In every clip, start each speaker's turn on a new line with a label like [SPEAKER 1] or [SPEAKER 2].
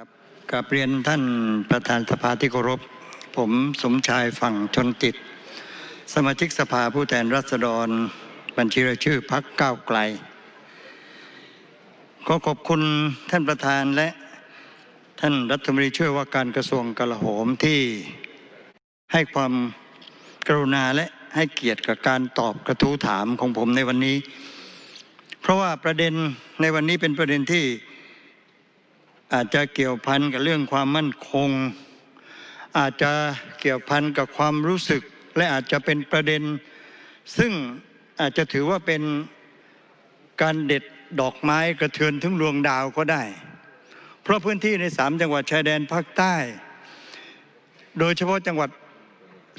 [SPEAKER 1] ครับกับเรียนท่านประธานสภาที่เคารพ ผมสมชายฝั่งชนติดสมาชิกสภาผู้แทนราษฎร บัญชีรายชื่อพักก้าวไกล ขอขอบคุณท่านประธานและท่านรัฐมนตรีช่วยว่าการกระทรวงกลาโหมที่ให้ความกรุณาและให้เกียรติกับการตอบกระทู้ถามของผมในวันนี้ เพราะว่าประเด็นในวันนี้เป็นประเด็นที่ อาจจะเกี่ยวพันกับเรื่องความมั่นคง อาจจะเกี่ยวพันกับความรู้สึก และอาจจะเป็นประเด็น ซึ่งอาจจะถือว่าเป็นการเด็ดดอกไม้กระเทือนถึงดวงดาวก็ได้ เพราะพื้นที่ในสามจังหวัดชายแดนภาคใต้ โดยเฉพาะจังหวัด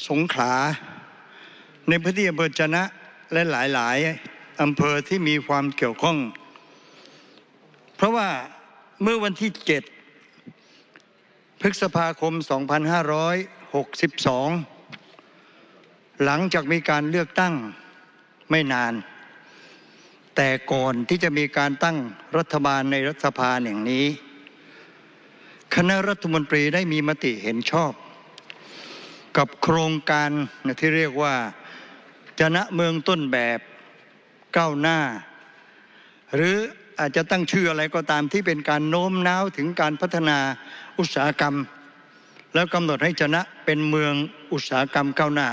[SPEAKER 1] สงขลา ในพื้นที่อำเภอจนะและหลาย ๆอำเภอที่มีความเกี่ยวข้อง เพราะว่า เมื่อวันที่7พฤษภาคม2562หลังจากมีการเลือกตั้งไม่นาน แต่ก่อนที่จะมีการตั้งรัฐบาลในรัฐสภาอย่งนี้ คณะรัฐมนตรีได้มีมติเห็นชอบ กับโครงการที่เรียกว่าจนะเมืองต้นแบบก้าวหน้า หรือ อาจจะตั้งชื่ออะไรก็ตามที่เป็นการโน้มน้าวถึงการพัฒนาอุตสาหกรรม แล้วกำหนดให้ชนะเป็นเมืองอุตสาหกรรมก้าวหน้า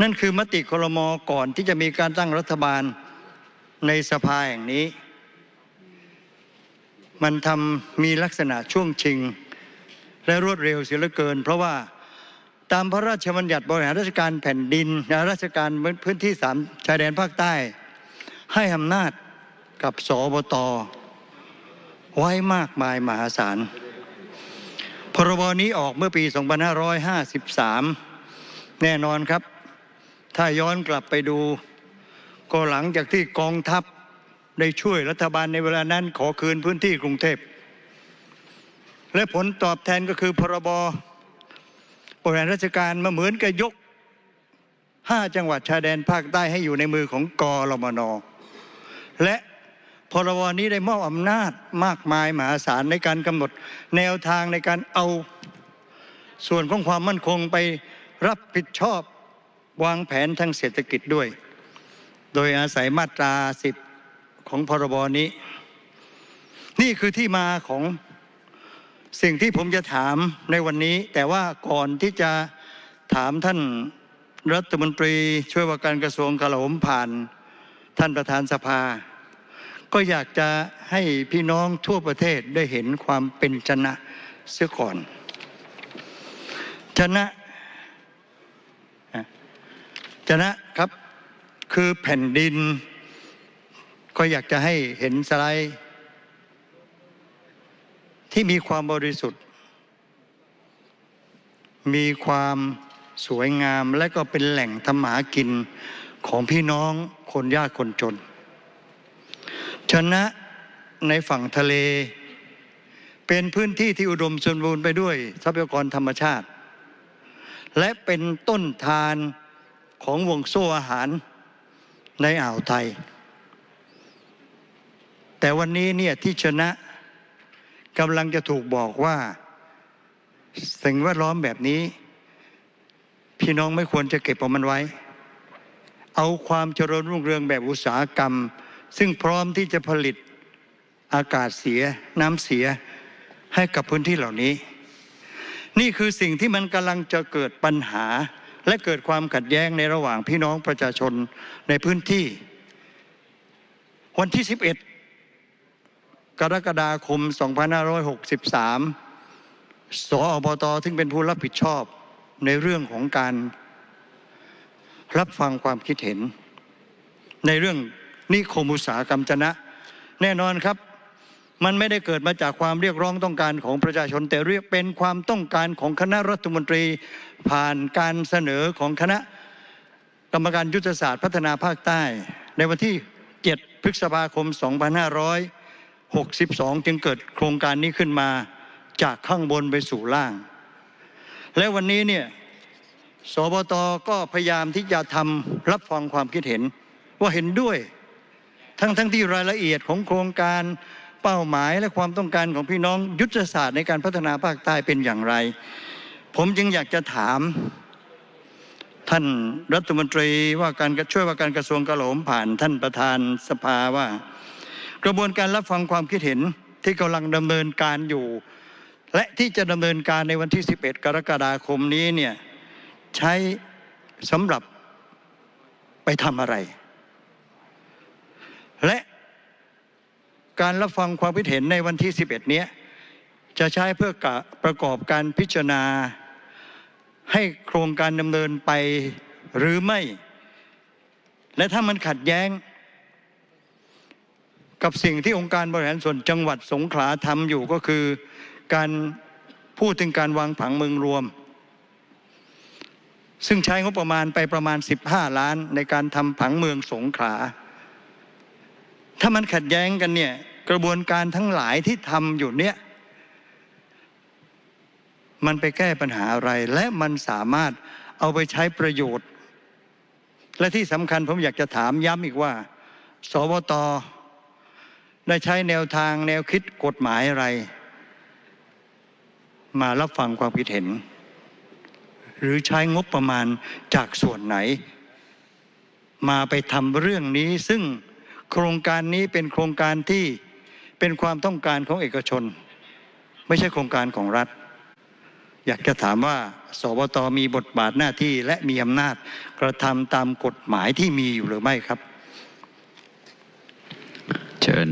[SPEAKER 1] นั่นคือมติครมก่อนที่จะมีการตั้งรัฐบาลในสภาแห่งนี้ มันทำมีลักษณะช่วงชิง และรวดเร็วเสียเหลือเกิน เพราะว่าตามพระราชบัญญัติบริหารราชการแผ่นดินราชการพื้นที่สามชายแดนภาคใต้ ให้อำนาจกับสบตไว้มากมายมหาศาลพรบนี้ออกเมื่อปี 2553 แน่นอนครับ ถ้าย้อนกลับไปดู ก็หลังจากที่กองทัพได้ช่วยรัฐบาลในเวลานั้นขอคืนพื้นที่กรุงเทพ และผลตอบแทนก็คือพรบบริหารราชการมาเหมือนกับยกห้าจังหวัดชายแดนภาคใต้ให้อยู่ในมือของกอรมน และพรบนี้ได้มอบอำนาจมากมายมหาศาลในการกำหนดแนวทางในการเอาส่วนของความมั่นคงไปรับผิดชอบวางแผนทางเศรษฐกิจด้วย โดยอาศัยมาตราสิบของพรบนี้ นี่คือที่มาของสิ่งที่ผมจะถามในวันนี้ แต่ว่าก่อนที่จะถามท่านรัฐมนตรีช่วยว่าการกระทรวงกลาโหมผ่าน ท่านประธานสภา ก็อยากจะให้พี่น้องทั่วประเทศได้เห็นความเป็นชนะเสียก่อน ชนะชนะครับคือแผ่นดิน ก็อยากจะให้เห็นสไลด์ ที่มีความบริสุทธิ์ มีความสวยงามและก็เป็นแหล่งทำหากิน ของพี่น้องคนยากคนจน ชนะในฝั่งทะเล เป็นพื้นที่ที่อุดมสมบูรณ์ไปด้วยทรัพยากรธรรมชาติ และเป็นต้นทานของวงโซ่อาหารในอ่าวไทย แต่วันนี้เนี่ยที่ชนะกำลังจะถูกบอกว่า สิ่งแวดล้อมแบบนี้ พี่น้องไม่ควรจะเก็บเอามันไว้ เอาความเจริญรุ่งเรืองแบบอุตสาหกรรม ซึ่งพร้อมที่จะผลิตอากาศเสียน้ำเสียให้กับพื้นที่เหล่านี้ นี่คือสิ่งที่มันกำลังจะเกิดปัญหา และเกิดความขัดแย้งในระหว่างพี่น้องประชาชนในพื้นที่ วันที่ 11 กรกฎาคม 2563สอบตซึ่งเป็นผู้รับผิดชอบในเรื่องของการ รับฟังความคิดเห็น ในเรื่องนิคมอุตสาหกรรมจนะ แน่นอนครับ มันไม่ได้เกิดมาจากความเรียกร้องต้องการของประชาชนแต่เรียกเป็นความต้องการของคณะรัฐมนตรี ผ่านการเสนอของคณะกรรมการยุทธศาสตร์พัฒนาภาคใต้ ในวันที่ 7 พฤษภาคม 2562 จึงเกิดโครงการนี้ขึ้นมาจากข้างบนไปสู่ล่าง และวันนี้เนี่ย สบตก็พยายามที่จะทำรับฟังความคิดเห็นว่าเห็นด้วย ทั้งทั้งที่รายละเอียดของโครงการเป้าหมายและความต้องการของพี่น้องยุทธศาสตร์ในการพัฒนาภาคใต้เป็นอย่างไร ผมจึงอยากจะถาม ท่านรัฐมนตรีว่าการช่วยว่าการกระทรวงกลาโหมผ่านท่านประธานสภาว่า กระบวนการรับฟังความคิดเห็นที่กำลังดำเนินการอยู่ และที่จะดำเนินการในวันที่ 11 กรกฎาคมนี้เนี่ย ใช้สำหรับไปทำอะไร และการรับฟังความคิดเห็นในวันที่ 11 เนี้ยจะใช้เพื่อกะประกอบการพิจารณา ให้โครงการดำเนินไปหรือไม่ และถ้ามันขัดแย้ง กับสิ่งที่องค์การบริหารส่วนจังหวัดสงขลาทำอยู่ก็คือ การพูดถึงการวางผังเมืองรวม ซึ่งใช้งบประมาณไปประมาณ 15 ล้านในการทำผังเมืองสงขลา ถ้ามันขัดแย้งกันเนี่ยกระบวนการทั้งหลายที่ทำอยู่เนี่ยมันไปแก้ปัญหาอะไร และมันสามารถเอาไปใช้ประโยชน์ และที่สำคัญผมอยากจะถามย้ำอีกว่า สวตได้ใช้แนวทางแนวคิดกฎหมายอะไร มารับฟังความคิดเห็น หรือใช้งบประมาณจากส่วนไหน มาไปทำเรื่องนี้ ซึ่งโครงการนี้เป็นโครงการที่เป็นความต้องการของเอกชน ไม่ใช่โครงการของรัฐ อยากจะถามว่าสวตมีบทบาทหน้าที่และมีอำนาจกระทำตามกฎหมายที่มีอยู่หรือไม่ครับ
[SPEAKER 2] เชิญ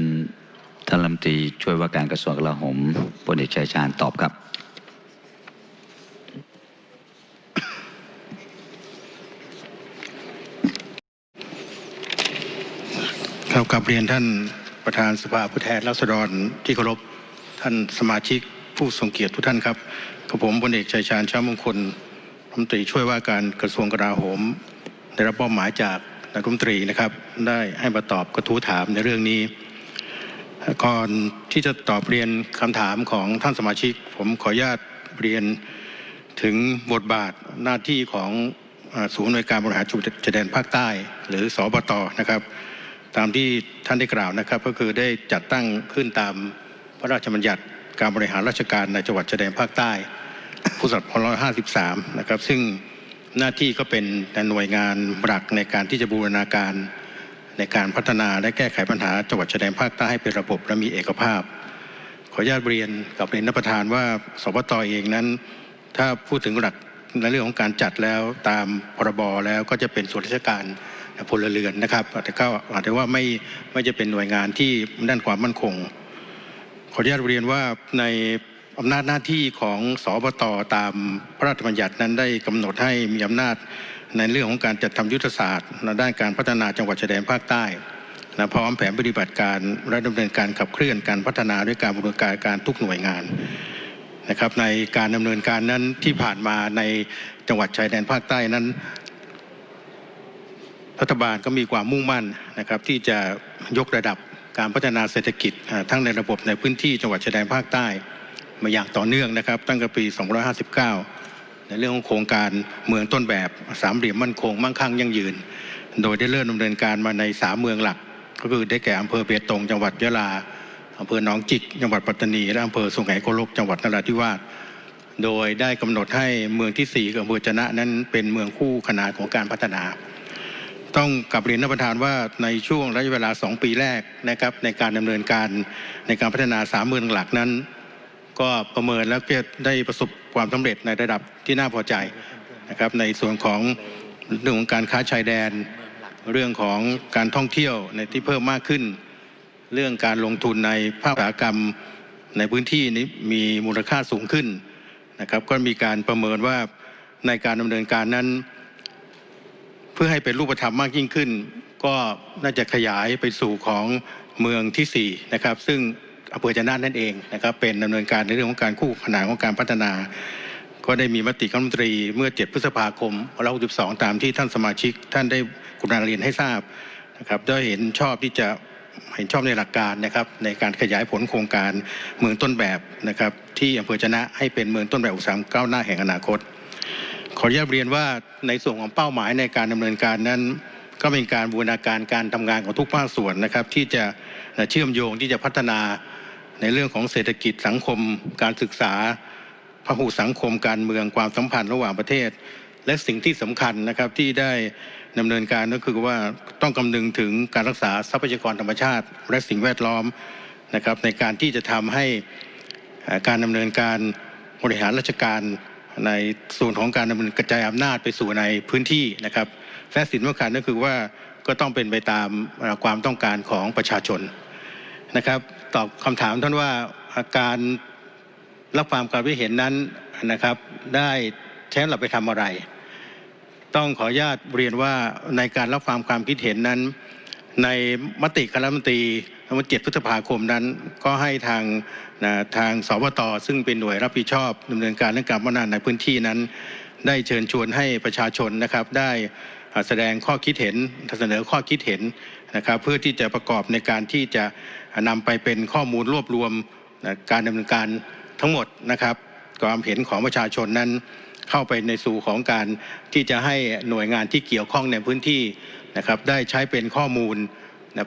[SPEAKER 2] ท่านรัฐมนตรีช่วยว่าการกระทรวงกลาโหมพลเอกชัยชาญตอบครับ
[SPEAKER 3] ครับ กับเรียนท่านประธานสภาผู้แทนราษฎรที่เคารพท่านสมาชิกผู้ทรงเกียรติทุกท่านครับกับผมพลเอกชัยชาญช้ามงคลรัฐมนตรีช่วยว่าการกระทรวงกลาโหม ได้รับมอบหมายจากนายกรัฐมนตรีนะครับ ได้ให้มาตอบกระทู้ถามในเรื่องนี้ ก่อนที่จะตอบเรียนคำถามของท่านสมาชิก ผมขออนุญาตเรียนถึงบทบาทหน้าที่ของศูนย์อำนวยการบริหารจุดชายแดนภาคใต้ หรือสบตนะครับ ตามที่ท่านได้กล่าวนะครับ ก็คือได้จัดตั้งขึ้นตามพระราชบัญญัติการบริหารราชการในจังหวัดชายแดนภาคใต้พุทธศักราช2553 นะครับ ซึ่งหน้าที่ก็เป็นหน่วยงานหลักในการที่จะบูรณาการในการพัฒนาและแก้ไขปัญหาจังหวัดชายแดนภาคใต้ให้เป็นระบบและมีเอกภาพ ขออนุญาตเรียนกับเรียนนประธานว่าสปตเองนั้น ถ้าพูดถึงหลักในเรื่องของการจัดแล้วตามพรบแล้วก็จะเป็นส่วนราชการ พลเรือนนะครับแต่ก็อาจจะว่าไม่ไม่จะเป็นหน่วยงานที่ด้านความมั่นคง ขออนุญาตเรียนว่าในอำนาจหน้าที่ของสอบตตามพระราชบัญญัตินั้นได้กำหนดให้มีอำนาจในเรื่องของการจัดทำยุทธศาสตร์ในด้านการพัฒนาจังหวัดชายแดนภาคใต้และพร้อมแผนปฏิบัติการและดำเนินการขับเคลื่อนการพัฒนาด้วยการบูรณาการการทุกหน่วยงานนะครับในการดำเนินการนั้นที่ผ่านมาในจังหวัดชายแดนภาคใต้นั้น รัฐบาลก็มีความมุ่งมั่นนะครับที่จะยกระดับการพัฒนาเศรษฐกิจทั้งในระบบในพื้นที่จังหวัดชายแดนภาคใต้มาอย่างต่อเนื่องนะครับ ตั้งแต่ปี 2559 ในเรื่องของโครงการเมืองต้นแบบสามเหลี่ยมมั่นคงมั่งคั่งยั่งยืน โดยได้เริ่มดำเนินการมาในสามเมืองหลัก ก็คือได้แก่อำเภอเบตงจังหวัดยะลาอำเภอหนองจิกจังหวัดปัตตานีและอำเภอสุไหงโกลกจังหวัดนราธิวาสโดยได้กำหนดให้เมืองที่สี่คือำเภอจนะนั้นเป็นเมืองคู่ขนานของการพัฒนา ต้องกลับเรียนท่านประธานว่าในช่วงระยะเวลา 2 ปีแรกนะครับในการดำเนินการในการพัฒนาสามเมืองหลักนั้น ก็ประเมินแล้วก็ได้ประสบความสำเร็จในระดับที่น่าพอใจนะครับในส่วนของเรื่องของการค้าชายแดน เรื่องของการท่องเที่ยวในที่เพิ่มมากขึ้น เรื่องการลงทุนในภาคอุตสาหกรรมในพื้นที่นี้มีมูลค่าสูงขึ้นนะครับก็มีการประเมินว่าในการดำเนินการนั้น พื่อให้เป็นรูปธรรมมากยิ่งขึ้น ก็น่าจะขยายไปสู่ของเมืองที่4นะครับซึ่งอำเภอจะนานั่นเองนะครับเป็นดำเนินการในเรื่องของการคู่ขนานของการพัฒนา ก็ได้มีมติคณะรัฐมนตรีเมื่อ 7 พฤษภาคม2562ตามที่ท่านสมาชิก ท่านได้กรุณาเรียนให้ทราบนะครับได้เห็นชอบที่จะเห็นชอบในหลักการนะครับในการขยายผลโครงการเมืองต้นแบบนะครับที่อำเภอจะนะให้เป็นเมืองต้นแบบอุตสาหกรรมก้าวหน้าแห่งอนาคต ขออนุญาตเรียนว่าในส่วนของเป้าหมายในการดำเนินการนั้น ก็เป็นการบูรณาการการทำงานของทุกภาคส่วนนะครับ ที่จะเชื่อมโยงที่จะพัฒนาในเรื่องของเศรษฐกิจสังคม การศึกษาพหุสังคมการเมืองความสัมพันธ์ระหว่างประเทศ และสิ่งที่สำคัญนะครับที่ได้ดำเนินการก็คือว่าต้องคำนึงถึงการรักษาทรัพยากรธรรมชาติ และสิ่งแวดล้อมนะครับในการที่จะทำให้การดำเนินการบริหารราชการ ในส่วนของการดำเนินกระจายอำนาจไปสู่ในพื้นที่นะครับและสิ่งสำคัญก็คือว่าก็ต้องเป็นไปตามความต้องการของประชาชนนะครับตอบคำถามท่านว่าการรับฟังความคิดเห็นนั้นนะครับ ได้ใช้เราไปทำอะไร ต้องขออนุญาตเรียนว่าในการรับฟังความคิดเห็นนั้น ในมติคณะมนตรี วันที่7พฤษภาคมนั้น ก็ให้ทางนะทางสวตซึ่งเป็นหน่วยรับผิดชอบดำเนินการเรื่องการพัฒนาในพื้นที่นั้น ได้เชิญชวนให้ประชาชนนะครับได้แสดงข้อคิดเห็นเสนอข้อคิดเห็นนะครับเพื่อที่จะประกอบในการที่จะนำไปเป็นข้อมูลรวบรวมนะการดำเนินการทั้งหมดนะครับ ความเห็นของประชาชนนั้นเข้าไปในสู่ของการที่จะให้หน่วยงานที่เกี่ยวข้องในพื้นที่นะครับได้ใช้เป็นข้อมูล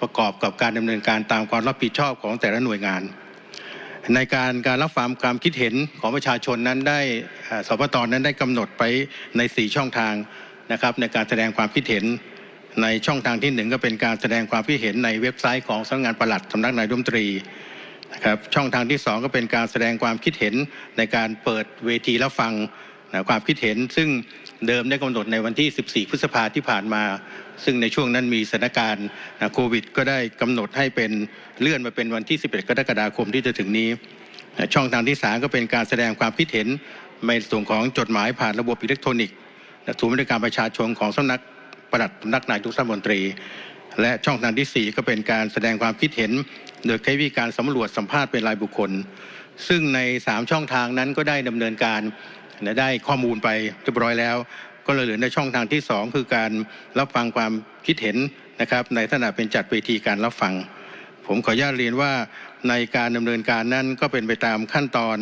[SPEAKER 3] ประกอบกับการดำเนินการตามความรับผิดชอบของแต่ละหน่วยงาน ในการการรับฟังความคิดเห็นของประชาชนนั้นได้สปตนั้นได้กำหนดไปใน 4 ช่องทางนะครับในการแสดงความคิดเห็นในช่องทางที่หนึ่งก็เป็นการแสดงความคิดเห็นในเว็บไซต์ของสำนักงานปลัดสำนักนายรัฐมนตรีนะครับช่องทางที่สองก็เป็นการแสดงความคิดเห็นในการเปิดเวทีรับฟังนะความคิดเห็น ซึ่ง ได้กำหนดในวันที่14พฤษภาที่ผ่านมา ซึ่งในช่วงนั้นมีสถานการณ์โควิด ก็ได้กำหนดให้เป็นเลื่อนมาเป็นวันที่ 11 กรกฎาคมที่จะถึงนี้ ช่องทางที่สามก็เป็นการแสดงความคิดเห็นในส่วนของจดหมายผ่านระบบอิเล็กทรอนิกส์นะศูนย์บริการประชาชนของสำนักปลัดสำนักนายกรัฐมนตรี และช่องทางที่ 4 ก็เป็นการแสดงความคิดเห็น โดยใช้วิธีการสำรวจสัมภาษณ์เป็นรายบุคคล ซึ่งใน 3 ช่องทางนั้นก็ได้ดำเนินการ ได้ข้อมูลไปเรียบร้อยแล้ว ก็เลยเหลือในช่องทางที่ 2 คือการรับฟังความคิดเห็นนะครับในฐานะเป็นจัดเวทีการรับฟัง ผมขออนุญาตเรียนว่าในการดำเนินการนั้นก็เป็นไปตามขั้นตอน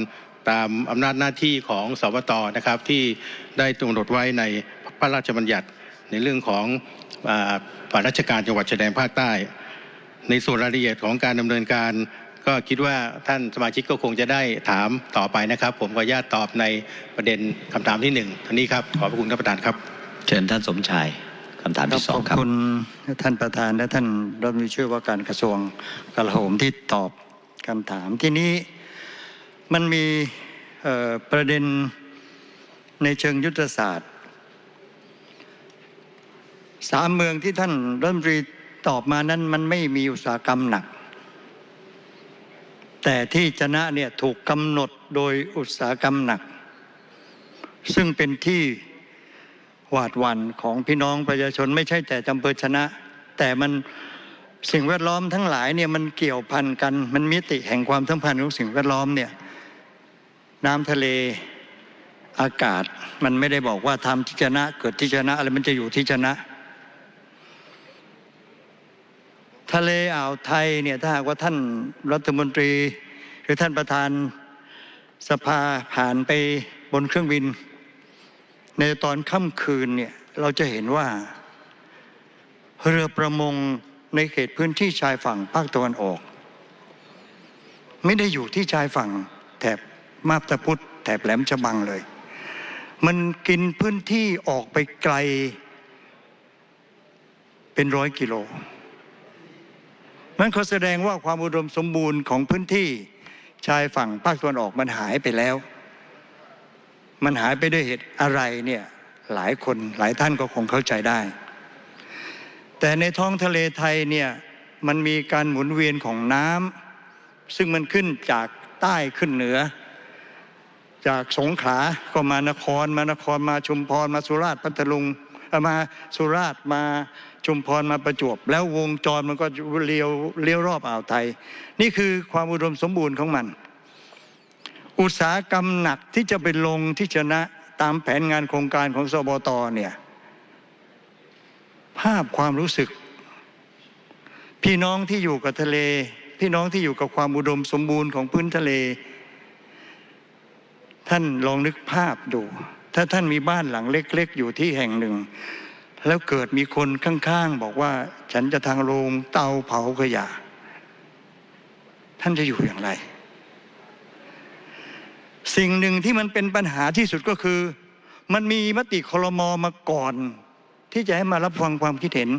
[SPEAKER 3] ตามอำนาจหน้าที่ของสวตนะครับที่ได้กำหนดไว้ในพระราชบัญญัติในเรื่องของฝ่ายราชการจังหวัดชายแดนภาคใต้ ในส่วนรายละเอียดของการดำเนินการ ก็คิดว่าท่านสมาชิกก็คงจะได้ถามต่อไปนะครับ ผมขออนุญาตตอบในประเด็นคำถามที่หนึ่งท่านนี้ครับขอบพระคุณท่านประธานครับ
[SPEAKER 2] เชิญท่านสมชายคำถามที่สอง
[SPEAKER 1] ขอบ
[SPEAKER 2] ครับ
[SPEAKER 1] คุณท่านประธานและท่านรัฐมนตรีช่วยว่าการกระทรวงกลาโหมที่ตอบคำถามที่นี้มันมีเอ่อประเด็นในเชิงยุทธศาสตร์สามเมืองที่ท่านรัฐมนตรีตอบมานั้นมันไม่มีอุตสาหกรรมหนัก แต่ที่ชนะเนี่ยถูกกำหนดโดยอุตสาหกรรมหนัก ซึ่งเป็นที่หวาดหวั่นของพี่น้องประชาชนไม่ใช่แต่จำเภอชนะ แต่มันสิ่งแวดล้อมทั้งหลายเนี่ยมันเกี่ยวพันกัน มันมิติแห่งความสัมพันธ์ของสิ่งแวดล้อมเนี่ยน้ำทะเลอากาศมันไม่ได้บอกว่าทำที่ชนะ เกิดที่ชนะอะไรมันจะอยู่ที่ชนะ ทะเลอ่าวไทยเนี่ยถ้าหากว่าท่านรัฐมนตรี หรือท่านประธานสภาผ่านไปบนเครื่องบิน ในตอนค่ำคืนเนี่ยเราจะเห็นว่า เรือประมงในเขตพื้นที่ชายฝั่งภาคตะวันออก ไม่ได้อยู่ที่ชายฝั่งแถบมาบตาพุธแถบแหลมฉบังเลย มันกินพื้นที่ออกไปไกล เป็นร้อยกิโล มันเขาแสดงว่าความอุดมสมบูรณ์ของพื้นที่ชายฝั่งภาคตะวันออกมันหายไปแล้ว มันหายไปด้วยเหตุอะไรเนี่ยหลายคนหลายท่านก็คงเข้าใจได้ แต่ในท้องทะเลไทยเนี่ยมันมีการหมุนเวียนของน้ำซึ่งมันขึ้นจากใต้ขึ้นเหนือ จากสงขลาก็มานครมานครมาชุมพรมาสุราษฎร์พัทลุง มาสุราษฎร์มาชุมพรมาประจวบ แล้ววงจรมันก็เลี้ยวเลี้ยวรอบอ่าวไทย นี่คือความอุดมสมบูรณ์ของมัน อุตสาหกรรมหนักที่จะไปลงที่ชนะตามแผนงานโครงการของสบตเนี่ยภาพความรู้สึก พี่น้องที่อยู่กับทะเล พี่น้องที่อยู่กับความอุดมสมบูรณ์ของพื้นทะเล ท่านลองนึกภาพดู ถ้าท่านมีบ้านหลังเล็กๆ อยู่ที่แห่งหนึ่ง แล้วเกิดมีคนข้างๆ บอกว่าฉันจะทางโรงเตาเผาขยะ ท่านจะอยู่อย่างไร สิ่งหนึ่งที่มันเป็นปัญหาที่สุดก็คือ มันมีมติคลมอมาก่อน ที่จะให้มารับฟังความคิดเห็น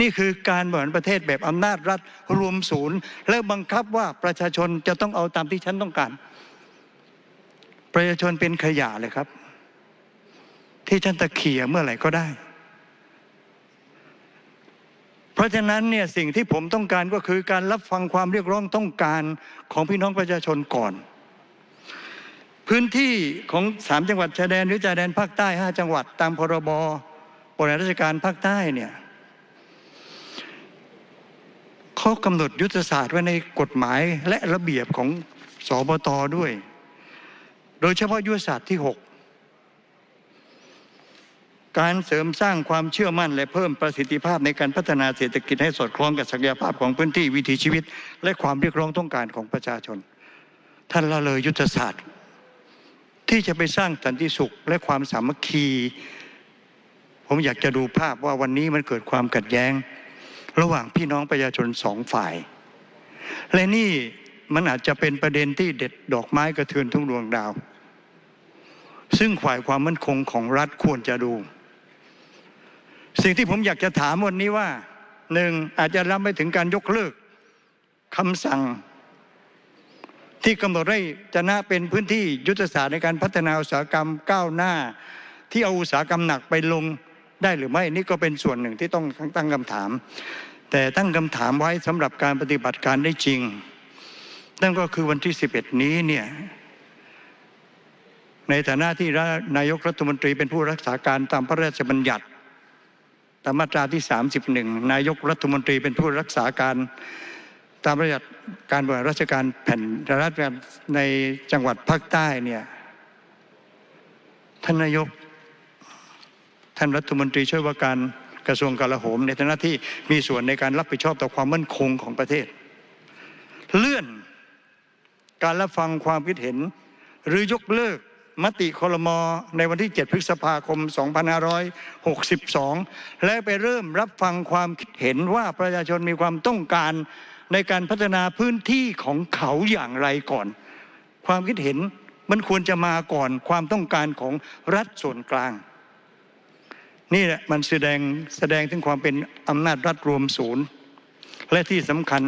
[SPEAKER 1] นี่คือการบริหารประเทศแบบอำนาจรัฐรวมศูนย์ และบังคับว่าประชาชนจะต้องเอาตามที่ฉันต้องการ ประชาชนเป็นขยะเลยครับ ที่ฉันตะเขี่ยเมื่อไหร่ก็ได้ เพราะฉะนั้นเนี่ยสิ่งที่ผมต้องการก็คือการรับฟังความเรียกร้องต้องการของพี่น้องประชาชนก่อน พื้นที่ของสามจังหวัดชายแดนหรือชายแดนภาคใต้ห้าจังหวัดตามพรบ บริหารราชการภาคใต้เนี่ยเขากำหนดยุทธศาสตร์ไว้ในกฎหมายและระเบียบของสบตด้วย โดยเฉพาะยุทธศาสตร์ที่ 6 การเสริมสร้างความเชื่อมั่นและเพิ่มประสิทธิภาพในการพัฒนาเศรษฐกิจให้สอดคล้องกับศักยภาพของพื้นที่วิถีชีวิต และความเรียกร้องต้องการของประชาชน ท่านละเลยยุทธศาสตร์ ที่จะไปสร้างสันติสุขและความสามัคคี ผมอยากจะดูภาพว่าวันนี้มันเกิดความขัดแย้ง ระหว่างพี่น้องประชาชนสองฝ่าย และนี่มันอาจจะเป็นประเด็นที่เด็ดดอกไม้กระเทือนทุ่งดวงดาว ซึ่งฝ่ายความมั่นคงของรัฐควรจะดู สิ่งที่ผมอยากจะถามวันนี้ว่าหนึ่งอาจจะรับไปถึงการยกเลิกคำสั่ง ที่กำหนดให้จะนะเป็นพื้นที่ยุทธศาสตร์ในการพัฒนาอุตสาหกรรมก้าวหน้า ที่เอาอุตสาหกรรมหนักไปลงได้หรือไม่นี่ก็เป็นส่วนหนึ่งที่ต้องตั้งคำถาม แต่ตั้งคำถามไว้สำหรับการปฏิบัติการได้จริง นั่นก็คือวันที่ 11 นี้เนี่ยในฐานะที่นายกรัฐมนตรีเป็นผู้รักษาการตามพระราชบัญญัติ ตามมาตราที่ 31 นายกรัฐมนตรีเป็นผู้รักษาการตามระยะการบริหารราชการแผ่นรัฐในจังหวัดภาคใต้เนี่ยท่านนายก ท่านรัฐมนตรีช่วยว่าการกระทรวงกลาโหม ในฐานะที่มีส่วนในการรับผิดชอบต่อความมั่นคงของประเทศ เลื่อนการรับฟังความคิดเห็นหรือยกเลิก มติคลมในวันที่ 7 พฤษภาคม 2562 และไปเริ่มรับฟังความคิดเห็นว่าประชาชนมีความต้องการในการพัฒนาพื้นที่ของเขาอย่างไรก่อน ความคิดเห็นมันควรจะมาก่อนความต้องการของรัฐส่วนกลาง นี่แหละมันแสดงแสดงถึงความเป็นอำนาจรัฐรวมศูนย์ และที่สำคัญ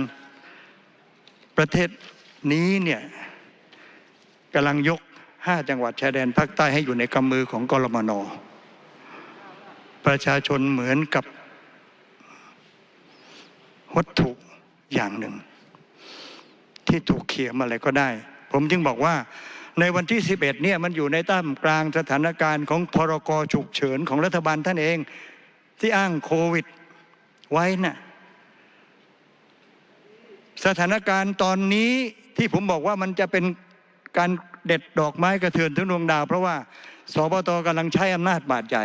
[SPEAKER 1] ประเทศนี้เนี่ยกำลังยก ห้าจังหวัดชายแดนภาคใต้ให้อยู่ในกำมือของกรมนประชาชนเหมือนกับวัตถุอย่างหนึ่ง ที่ถูกเขี่ยมาอะไรก็ได้ ผมจึงบอกว่าในวันที่ 11เนี่ยมันอยู่ในตั้มกลางสถานการณ์ของพรกฉุกเฉินของรัฐบาลท่านเอง ที่อ้างโควิดไว้น่ะสถานการณ์ตอนนี้ที่ผมบอกว่ามันจะเป็นการ เด็ดดอกไม้กระเทือนถึงดวงดาว เพราะว่าสบตกำลังใช้อำนาจบาดใหญ่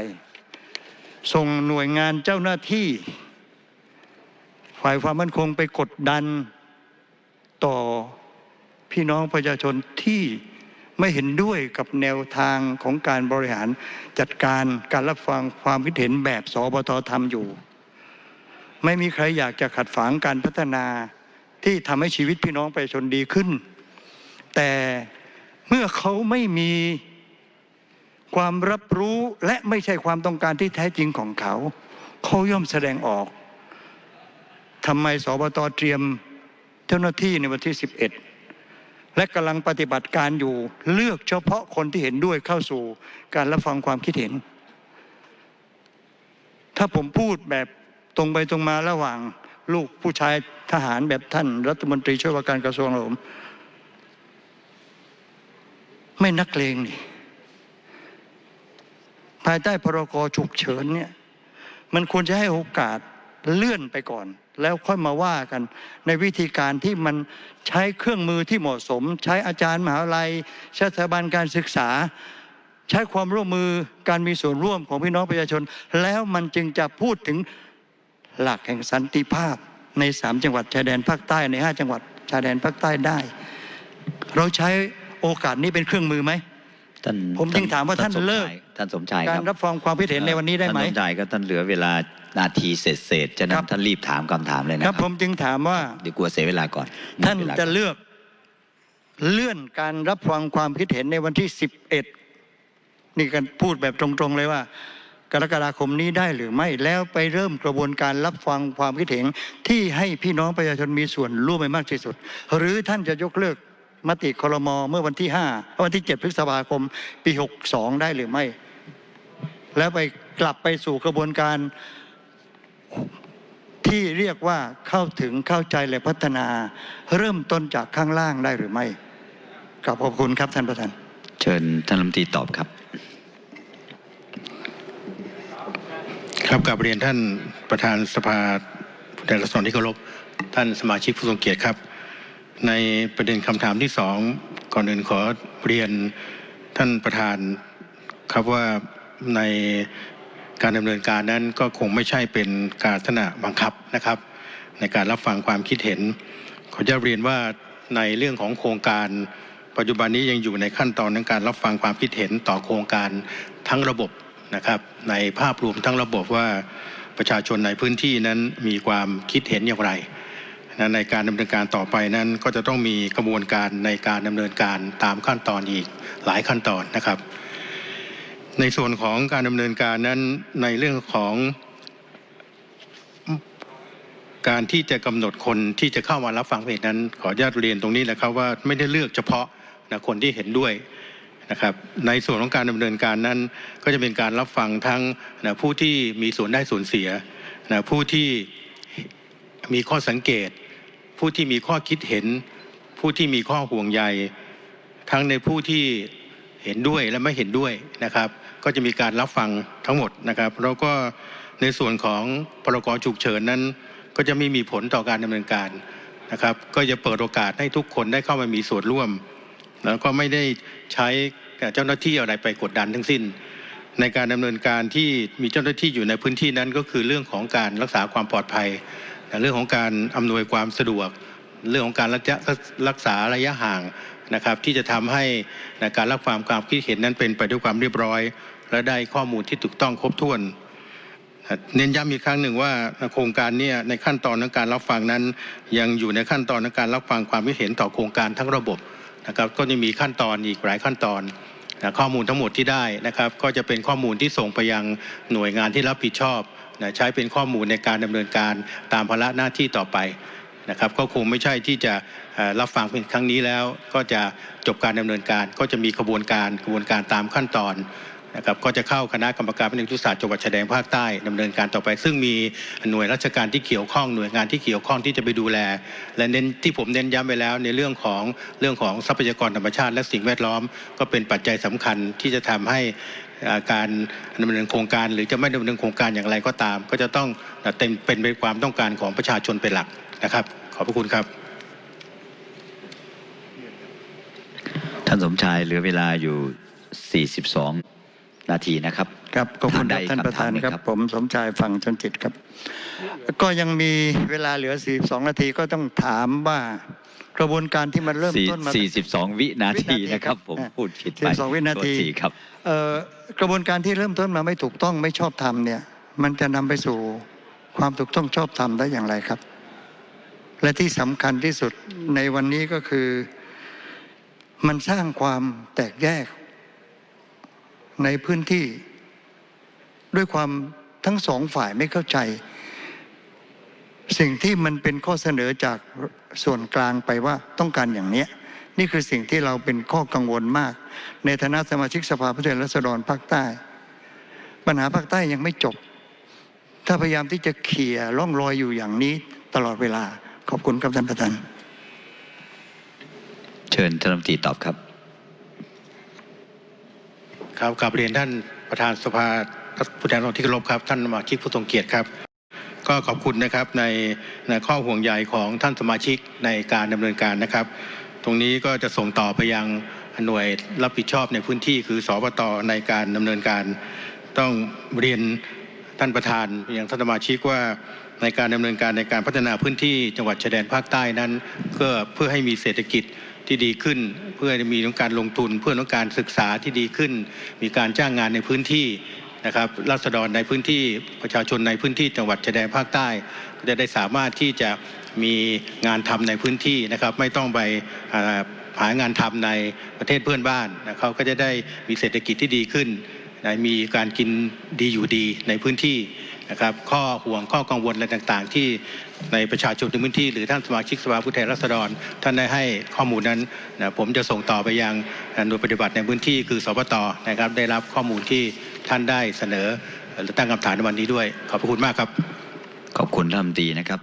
[SPEAKER 1] ส่งหน่วยงานเจ้าหน้าที่ ฝ่ายความมั่นคงไปกดดันต่อพี่น้องประชาชนที่ไม่เห็นด้วยกับแนวทางของการบริหารจัดการการรับฟังความคิดเห็นแบบสบตทำอยู่ ไม่มีใครอยากจะขัดฝังการพัฒนาที่ทำให้ชีวิตพี่น้องประชาชนดีขึ้น แต่ เมื่อเขาไม่มีความรับรู้และไม่ใช่ความต้องการที่แท้จริงของเขา เขาย่อมแสดงออกทำไมสบตเตรียมเจ้าหน้าที่ในวันที่ 11 และกำลังปฏิบัติการอยู่เลือกเฉพาะคนที่เห็นด้วยเข้าสู่การรับฟังความคิดเห็น ถ้าผมพูดแบบตรงไปตรงมาระหว่างลูกผู้ชายทหารแบบท่านรัฐมนตรีช่วยว่าการกระทรวงผม ไม่นักเลงนี่ภายใต้พรกฉุกเฉินเนี่ยมันควรจะให้โอกาสเลื่อนไปก่อน แล้วค่อยมาว่ากันในวิธีการที่มันใช้เครื่องมือที่เหมาะสม ใช้อาจารย์มหาวิทยาลัยสถาบันการศึกษา ใช้ความร่วมมือการมีส่วนร่วมของพี่น้องประชาชน แล้วมันจึงจะพูดถึงหลักแห่งสันติภาพในสามจังหวัดชายแดนภาคใต้ในห้าจังหวัดชายแดนภาคใต้ได้ เราใช้ โอกาสนี้เป็นเครื่องมือไหม
[SPEAKER 2] ท่าน
[SPEAKER 1] ผมจึงถามว่าท่าน
[SPEAKER 2] สมชย
[SPEAKER 1] เลิก
[SPEAKER 2] ท่านสมชาย
[SPEAKER 1] การ
[SPEAKER 2] ครับ
[SPEAKER 1] รับฟังความคิดเห็นในวันนี้ได้ไหม
[SPEAKER 2] ท่านสมชายก็ท่านเหลือเวลานาทีเศษเศษๆฉะนั้
[SPEAKER 1] ครั
[SPEAKER 2] น
[SPEAKER 1] บ
[SPEAKER 2] ท่านรีบถามคำถามเลยนะ
[SPEAKER 1] ค
[SPEAKER 2] ค
[SPEAKER 1] รั
[SPEAKER 2] รั
[SPEAKER 1] บบผมจึงถามว่า
[SPEAKER 2] เดี๋ยวกลัวเสียเวลาก่อน
[SPEAKER 1] ท่าน
[SPEAKER 2] หมดเวล
[SPEAKER 1] จะ
[SPEAKER 2] ก่อ
[SPEAKER 1] เลือก เลื่อนการรับฟังความคิดเห็นในวันที่11นี่กันพูดแบบตรงๆเลยว่า กรกฎาคมนี้ได้หรือไม่แล้วไปเริ่มกระบวนการรับฟังความคิดเห็นที่ให้พี่น้องประชาชนมีส่วนร่วมไปมากที่สุด หรือท่านจะยกเลิก มติครมเมื่อวันที่5วันที่ 7 พฤษภาคม ปี 62 ได้หรือไม่ แล้วไปกลับไปสู่กระบวนการที่เรียกว่าเข้าถึงเข้าใจและพัฒนา เริ่มต้นจากข้างล่างได้หรือไม่ขอบขอบคุณครับท่านประธาน
[SPEAKER 2] เชิญท่านรัฐมนตรีตอบครับ
[SPEAKER 3] ครับกับเรียนท่านประธานสภาผู้แทนราษฎรที่เคารพท่านสมาชิกผู้ทรงเกียรติครับ ในประเด็นคำถามที่สองก่อนอื่นขอเรียนท่านประธานครับว่าในการดำเนินการนั้นก็คงไม่ใช่เป็นการลักษณะบังคับนะครับ ในการรับฟังความคิดเห็น ขอจะเรียนว่าในเรื่องของโครงการปัจจุบันนี้ยังอยู่ในขั้นตอนของการรับฟังความคิดเห็นต่อโครงการทั้งระบบนะครับ ในภาพรวมทั้งระบบว่าประชาชนในพื้นที่นั้นมีความคิดเห็นอย่างไร ในการดำเนินการต่อไปนั้นก็จะต้องมีกระบวนการในการดำเนินการตามขั้นตอนอีกหลายขั้นตอนนะครับ ในส่วนของการดำเนินการนั้นในเรื่องของการที่จะกำหนดคนที่จะเข้ามารับฟังเพจนั้น ขออนุญาตเรียนตรงนี้นะครับว่าไม่ได้เลือกเฉพาะนะคนที่เห็นด้วยนะครับในส่วนของการดำเนินการนั้น ก็จะเป็นการรับฟังทั้งนะผู้ที่มีส่วนได้ส่วนเสียนะผู้ที่มีข้อสังเกต ผู้ที่มีข้อคิดเห็น ผู้ที่มีข้อห่วงใย ทั้งในผู้ที่เห็นด้วยและไม่เห็นด้วยนะครับ ก็จะมีการรับฟังทั้งหมดนะครับแล้วก็ในส่วนของพรกฉุกเฉินนั้น ก็จะไม่มีผลต่อการดำเนินการนะครับ ก็จะเปิดโอกาสให้ทุกคนได้เข้ามามีส่วนร่วม แล้วก็ไม่ได้ใช้เจ้าหน้าที่อะไรไปกดดันทั้งสิ้น ในการดำเนินการที่มีเจ้าหน้าที่อยู่ในพื้นที่นั้นก็คือเรื่องของการรักษาความปลอดภัย เรื่องของการอำนวยความสะดวก เรื่องของการรักษาระยะห่างนะครับ ที่จะทำให้การรับฟังความคิดเห็นนั้นเป็นไปด้วยความเรียบร้อย และได้ข้อมูลที่ถูกต้องครบถ้วน เน้นย้ำอีกครั้งหนึ่งว่าโครงการนี้ในขั้นตอนของการรับฟังนั้น ยังอยู่ในขั้นตอนของการรับฟังความคิดเห็นต่อโครงการทั้งระบบนะครับ ก็จะมีขั้นตอนอีกหลายขั้นตอนข้อมูลทั้งหมดที่ได้นะครับ ก็จะเป็นข้อมูลที่ส่งไปยังหน่วยงานที่รับผิดชอบ นะใช้เป็นข้อมูลในการดำเนินการตามภาระหน้าที่ต่อไปนะครับก็คงไม่ใช่ที่จะรับฟังเป็นครั้งนี้แล้ว ก็จะจบการดำเนินการก็จะมีกระบวนการกระบวนการตามขั้นตอนนะครับก็จะเข้าคณะกรรมการพัฒนายุทธศาสตร์จังหวัดชายแดนภาคใต้ดำเนินการต่อไป ซึ่งมีหน่วยราชการที่เกี่ยวข้องหน่วยงานที่เกี่ยวข้องที่จะไปดูแล และเน้นที่ผมเน้นย้ำไปแล้ว ในเรื่องของเรื่องของทรัพยากรธรรมชาติ และสิ่งแวดล้อม ก็เป็นปัจจัยสำคัญที่จะทำให้ การดำเนินโครงการหรือจะไม่ดำเนินโครงการอย่างไรก็ตาม ก็จะต้องเต็มเป็นไปความต้องการของประชาชนเป็นหลักนะครับ ขอบพระคุณครับ
[SPEAKER 2] ท่านสมชายเหลือเวลาอยู่ 42 นาทีนะครับ
[SPEAKER 1] ครับขอบคุณครับ
[SPEAKER 2] ท่านใด
[SPEAKER 1] ท่านประธาน
[SPEAKER 2] คำถามไหม
[SPEAKER 1] ครับ
[SPEAKER 2] ครับ
[SPEAKER 1] ผมสมชายฟังจนจิตครับ ก็ยังมีเวลาเหลือ 42 นาทีก็ต้องถามว่า กระบวนการที่มันเริ่ม
[SPEAKER 2] สี่
[SPEAKER 1] ต้นมา
[SPEAKER 2] 42 วินาทีนะครับ ผม
[SPEAKER 1] อ่า
[SPEAKER 2] พูดผิดไป
[SPEAKER 1] 42วินาที
[SPEAKER 2] โทษครับ
[SPEAKER 1] เอ่อกระบวนการที่เริ่มต้นมาไม่ถูกต้องไม่ชอบธรรมเนี่ย มันจะนำไปสู่ความถูกต้องชอบธรรมได้อย่างไรครับ และที่สำคัญที่สุดในวันนี้ก็คือ มันสร้างความแตกแยก ในพื้นที่ ด้วยความทั้งสองฝ่ายไม่เข้าใจ สิ่งที่มันเป็นข้อเสนอจาก ส่วนกลางไปว่าต้องการอย่างเนี้ยนี่คือสิ่งที่เราเป็นข้อกังวลมาก ในฐานะสมาชิกสภาผู้แทนราษฎรภาคใต้ ปัญหาภาคใต้ยังไม่จบ ถ้าพยายามที่จะเขี่ยร่องรอยอยู่อย่างนี้ตลอดเวลา ขอบคุณครับท่านประธาน
[SPEAKER 2] เชิญท่านรัฐมนตรีตอบครับ
[SPEAKER 3] ครับกลับเรียนท่านประธานสภาผู้แทนราษฎรที่เคารพครับ ท่านสมาชิกผู้ทรงเกียรติครับ ก็ขอบคุณนะครับในในข้อห่วงใยของท่านสมาชิกในการดำเนินการนะครับ ตรงนี้ก็จะส่งต่อไปยังหน่วยรับผิดชอบในพื้นที่คือสปตในการดำเนินการ ต้องเรียนท่านประธานอย่างท่านสมาชิกว่าในการดำเนินการในการพัฒนาพื้นที่จังหวัดชายแดนภาคใต้นั้นเพื่อเพื่อให้มีเศรษฐกิจที่ดีขึ้น เพื่อมีต้องการลงทุน เพื่อต้องการศึกษาที่ดีขึ้น มีการจ้างงานในพื้นที่ นะครับรัษฎรในพื้นที่ประชาชนในพื้นที่จังหวัดชายแดนภาคใต้ก็จะได้สามารถที่จะมีงานทำในพื้นที่นะครับ ไม่ต้องไปอ่าหางานทำในประเทศเพื่อนบ้านนะเขาก็จะได้มีเศรษฐกิจที่ดีขึ้นนะมีการกินดีอยู่ดีในพื้นที่นะครับ ข้อห่วงข้อกังวลอะไรต่างๆ ที่ในประชาชนในพื้นที่ หรือท่านสมาชิกสภาผู้แทนราษฎร ท่านได้ให้ข้อมูลนั้นนะผมจะส่งต่อไปยังหน่วยปฏิบัติในพื้นที่คือสปตนะครับ ได้รับข้อมูลที่ ท่านได้เสนอหรือตั้งคำถามในวันนี้ด้วยขอบพระคุณมากครับ
[SPEAKER 2] ขอบคุณท่านรัฐมนตรีนะครับ